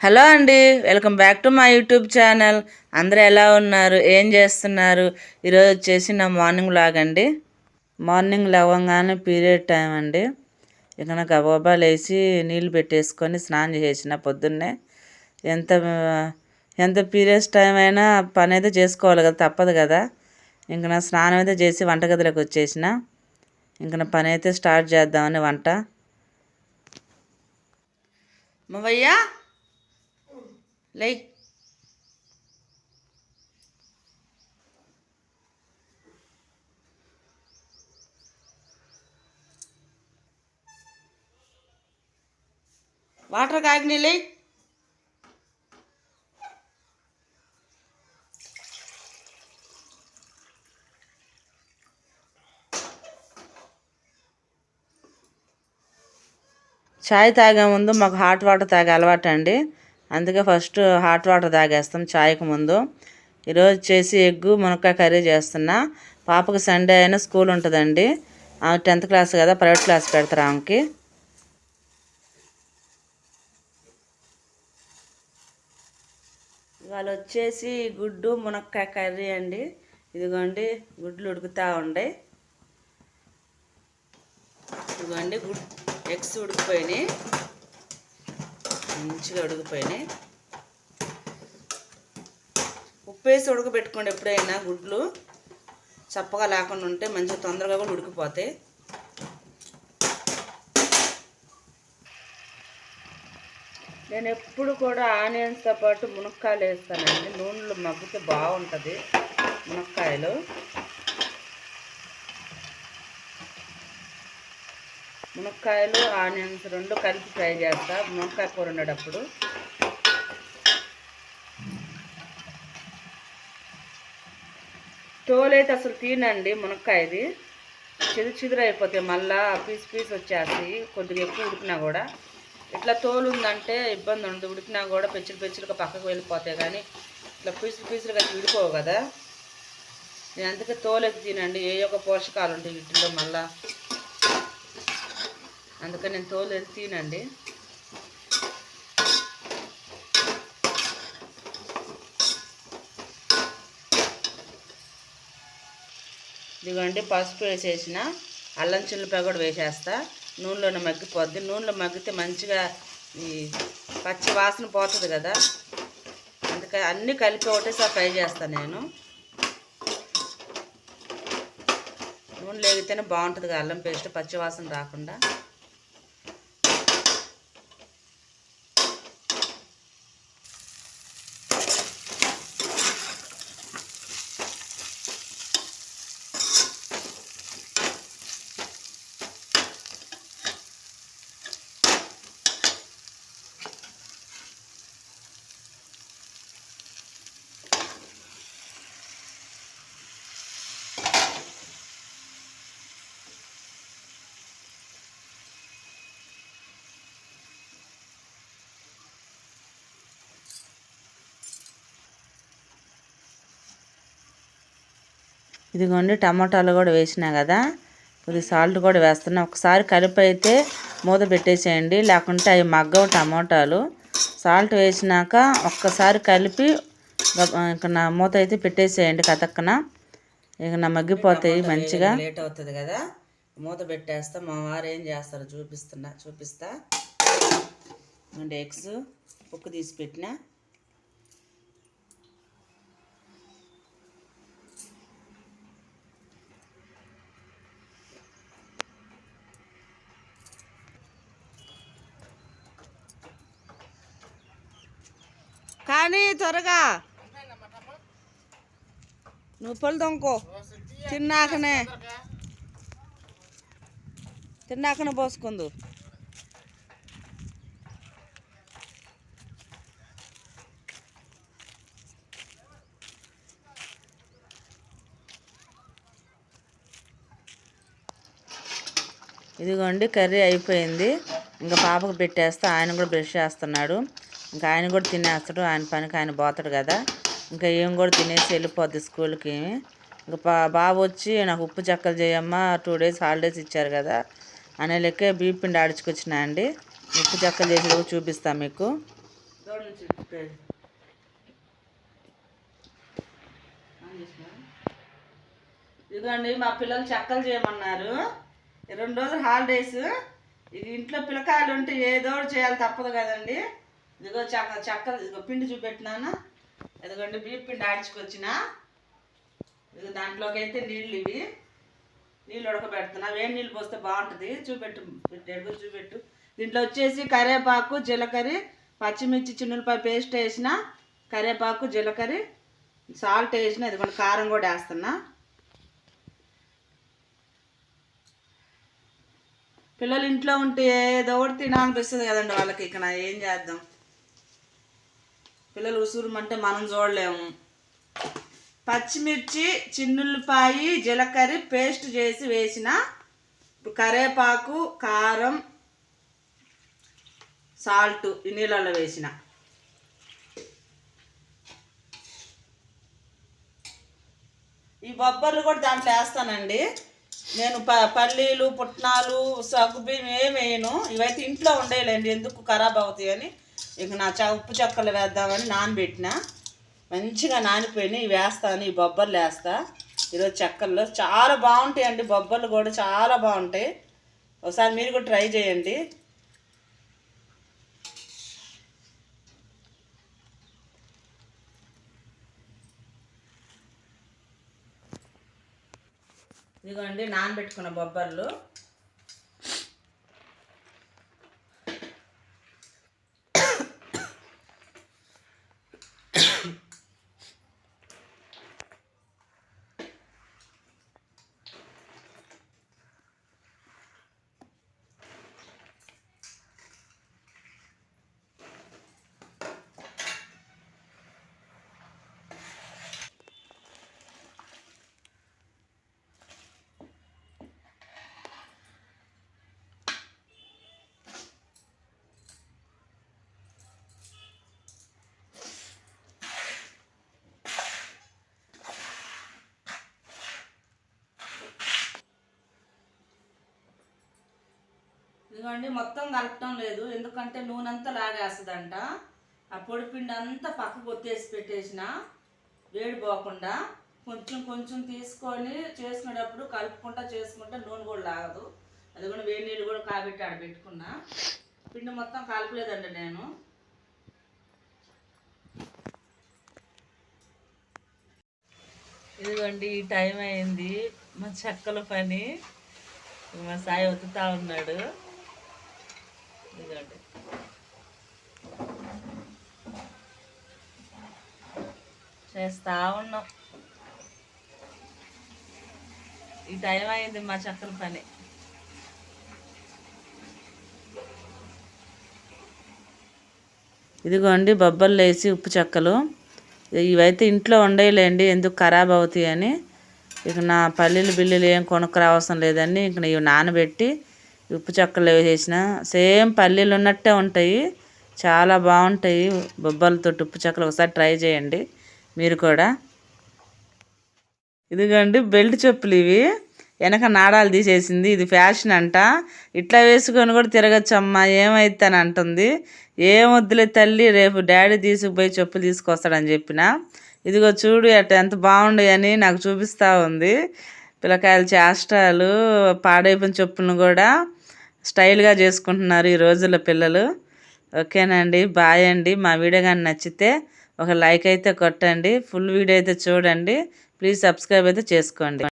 Hello అండి welcome back to మా YouTube channel. అందరూ ఎలా ఉన్నారు? ఏం చేస్తున్నారు? ఈరోజు వచ్చేసి నా మార్నింగ్ లాగ్ అండి. మార్నింగ్ లేవగానే పీరియడ్ టైం అండి. ఇక నాకు అబోబా లేచి నీళ్ళు పెట్టేసుకొని స్నానం చేసిన పొద్దున్నే. ఎంత ఎంత పీరియడ్స్ టైం అయినా పని అయితే చేసుకోవాలి కదా తప్పదు కదా. ఇంక నా స్నానం అయితే చేసి వంటగదిలోకి వచ్చేసిన. ఇంక నా పని అయితే స్టార్ట్ చేద్దామని వంట. మవయ్యా లే. వాటర్ కాగిని లే. చాయ్ తాగే ముందు మాకు హాట్ వాటర్ తాగే అలవాటు అండి అందుకే ఫస్ట్ హాట్ వాటర్ తాగేస్తాం చాయ్కి ముందు. ఈరోజు వచ్చేసి ఎగ్గు మునక్కాయ కర్రీ చేస్తున్నా. పాపకి సండే అయినా స్కూల్ ఉంటుందండి. ఆమె టెన్త్ క్లాస్ కదా ప్రైవేట్ క్లాస్ పెడతారు ఆమెకి. ఇవాళ వచ్చేసి గుడ్డు మునక్కాయ కర్రీ అండి. ఇదిగోండి గుడ్లు ఉడుకుతూ ఉండే ఇదిగోండి గుడ్ ఎగ్స్ ఉడికిపోయినాయి. మంచిగా ఉడికిపోయినాయి. ఉప్పు వేసి ఉడకబెట్టుకోండి ఎప్పుడైనా గుడ్లు. చప్పగా లేకుండా ఉంటే మంచిగా తొందరగా కూడా ఉడికిపోతాయి. నేను ఎప్పుడు కూడా ఆనియన్స్తో పాటు మునక్కాయలు వేస్తానండి. నూనెలో మగ్గితే బాగుంటుంది మునక్కాయలు. మునక్కాయలు ఆనియన్స్ రెండు కలిపి ఫ్రై చేస్తా. మునక్కాయ కూర వండేటప్పుడు తోలైతే అసలు తినండి మునక్కాయది. చిరు చిదురు అయిపోతాయి మళ్ళా పీస్ పీస్ వచ్చేసి కొద్దిగా ఎక్కువ ఉడికినా కూడా. ఇట్లా తోలు ఉందంటే ఇబ్బంది ఉండదు. ఉడికినా కూడా పెచ్చులు పెచ్చులుగా పక్కకు వెళ్ళిపోతాయి కానీ ఇట్లా పీసులు పీసులుగా విడిపోవు కదా. నేను అందుకే తోలెత్తి తినండి. ఏ యొక్క పోషకాలు ఉంటాయి వీటిలో మళ్ళీ. అందుకని నేను తోలు తినండి ఇదిగోండి పసుపు వేసేసిన అల్లం చిల్లిపాయ కూడా వేసేస్తా. నూనెలోనే మగ్గిపోద్ది. నూనెలో మగ్గితే మంచిగా ఈ పచ్చి వాసన పోతుంది కదా. అందుకే అన్నీ కలిపి ఒకటేసారి ఫ్రై చేస్తాను నేను. నూనె లేగితేనే బాగుంటుంది అల్లం పేస్ట్ పచ్చి వాసన రాకుండా. ఇదిగోండి టమాటాలు కూడా వేసినా కదా. కొద్దిగా సాల్ట్ కూడా వేస్తున్నా. ఒకసారి కలిపి అయితే మూత పెట్టేసేయండి. లేకుంటే అవి మగ్గవు టమాటాలు. సాల్ట్ వేసినాక ఒక్కసారి కలిపి ఇక నా మూత అయితే పెట్టేసేయండి కతక్కన ఇక నా మగ్గిపోతాయి మంచిగా. లేట్ అవుతుంది కదా. మూత పెట్టేస్తా. మా వారు ఏం చేస్తారు చూపిస్తున్నా చూపిస్తా. ఎగ్స్ ఉక్కు తీసి పెట్టినా. కానీ త్వరగా. నువ్వు పళ్ళు దొంకో తిన్నాకనే. తిన్నాకనే పోసుకుందు. ఇదిగోండి కర్రీ అయిపోయింది. ఇంకా పాపకు పెట్టేస్తే ఆయన కూడా బ్రష్ చేస్తున్నాడు. ఇంకా ఆయన కూడా తినేస్తాడు ఆయన పనికి ఆయన పోతాడు కదా. ఇంకా ఏం కూడా తినేసి వెళ్ళిపోద్ది స్కూల్కి. ఇంకా బాబు వచ్చి నాకు ఉప్పు చెక్కలు చేయమ్మా టూ డేస్ హాలిడేస్ ఇచ్చారు కదా. అనే లెక్కే బీపిండి ఆడించుకొచ్చినా అండి. ఉప్పు చెక్కలు చేసి చూపిస్తాను మీకు. ఇదిగోండి మా పిల్లలు చెక్కలు చేయమన్నారు. రెండు రోజులు హాలిడేస్. ఇది ఇంట్లో పిల్లకాయలు ఉంటే ఏదో ఒకటి చేయాలి తప్పదు కదండి. ఇదిగో చక్క చెక్కలు ఇదిగో పిండి చూపెట్టినాను? ఇదిగోండి బీప్ పిండి ఆడించుకొచ్చిన. ఇదిగో దాంట్లోకి అయితే నీళ్ళు ఇవి. నీళ్ళు ఉడకబెడుతున్నా. వేడి నీళ్ళు పోస్తే బాగుంటుంది? చూపెట్టు ఎడుగు చూపెట్టు. దీంట్లో వచ్చేసి కరివేపాకు జీలకర్ర పచ్చిమిర్చి చిన్నులపై పేస్ట్ వేసిన కరివేపాకు జీలకర్ర సాల్ట్ వేసిన ఇదిగోండి కారం కూడా వేస్తున్నా. పిల్లలు ఇంట్లో ఉంటే ఏదో ఒకటి తినాలనిపిస్తుంది కదండి వాళ్ళకి. ఇక ఏం చేద్దాం? పిల్లలు ఉసురుమంటే మనం చూడలేము. పచ్చిమిర్చి చిన్నుల్లిపాయి జీలకర్ర పేస్ట్ చేసి వేసిన కరేపాకు కారం సాల్ట్ ఈ నీళ్ళల్లో వేసిన. ఈ బొబ్బర్లు కూడా దాంట్లో వేస్తానండి. నేను ప పల్లీలు పుట్నాలు సగ్గుబియ్యం ఏమి వేయను. ఇవైతే ఇంట్లో ఉండేలేండి ఎందుకు ఖరాబ్ అవుతాయి అని ఇక నా చ ఉప్పు చెక్కలు వేద్దామని నానబెట్టిన. మంచిగా నానిపోయినాయి. ఇవి వేస్తాను. ఈ బొబ్బర్లు వేస్తా. ఈరోజు చెక్కల్లో చాలా బాగుంటాయి అండి బొబ్బర్లు కూడా చాలా బాగుంటాయి. ఒకసారి మీరు కూడా ట్రై చేయండి. ఇదిగోండి నానబెట్టుకున్న బొబ్బర్లు. ఇదిగోండి మొత్తం కలపటం లేదు. ఎందుకంటే నూనె అంతా లాగేస్తుందంట. ఆ పొడిపిండి అంతా పక్కకు ఒత్తేసి పెట్టేసిన వేడి పోకుండా కొంచెం కొంచెం తీసుకొని చేసుకునేటప్పుడు కలుపుకుంటా చేసుకుంటే నూనె కూడా లాగదు. అది కూడా వేడి నీళ్ళు కూడా కాబెట్టి ఆడ పెట్టుకున్నా. పిండి మొత్తం కలపలేదండి నేను. ఇదిగోండి ఈ టైం అయింది. మా చెక్కల పని. మా సాయి ఒత్తుతా ఉన్నాడు. ఇదిగోండి. చేస్తా ఉన్నాం. ఈ టైం అయింది మా చక్కల పని. ఇదిగోండి బొబ్బలు వేసి ఉప్పు చెక్కలు. ఇవైతే ఇంట్లో ఉండేలేండి ఎందుకు ఖరాబ్ అవుతాయి అని. ఇక నా పల్లీలు బిల్లులు ఏం కొనుక్కరావసరం లేదని ఇక ఇవి నానబెట్టి ఉప్పు చెక్కలు వేసేసిన. సేమ్ పల్లీలు ఉన్నట్టే ఉంటాయి. చాలా బాగుంటాయి. బొబ్బలతో ఉప్పు చెక్కలు ఒకసారి ట్రై చేయండి. మీరు కూడా. ఇదిగోండి బెల్ట్ చెప్పులు ఇవి. వెనక నాడాలు తీసేసింది. ఇది ఫ్యాషన్ అంట. ఇట్లా వేసుకొని కూడా తిరగచ్చు అమ్మా ఏమైతే అంటుంది. ఏం వద్దులే తల్లి రేపు డాడీ తీసుకుపోయి చెప్పులు తీసుకొస్తాడని చెప్పిన. ఇదిగో చూడు అట్ట ఎంత బాగుండని నాకు చూపిస్తూ ఉంది. పిల్లకాయల చేష్టాలు పాడైపోయిన చెప్పులను కూడా స్టైల్గా చేసుకుంటున్నారు ఈ రోజుల్లో పిల్లలు. ఓకేనండి బాయ్ అండి. మా వీడియో కానీ నచ్చితే ఒక లైక్ అయితే కొట్టండి. ఫుల్ వీడియో అయితే చూడండి. ప్లీజ్ సబ్స్క్రైబ్ అయితే చేసుకోండి.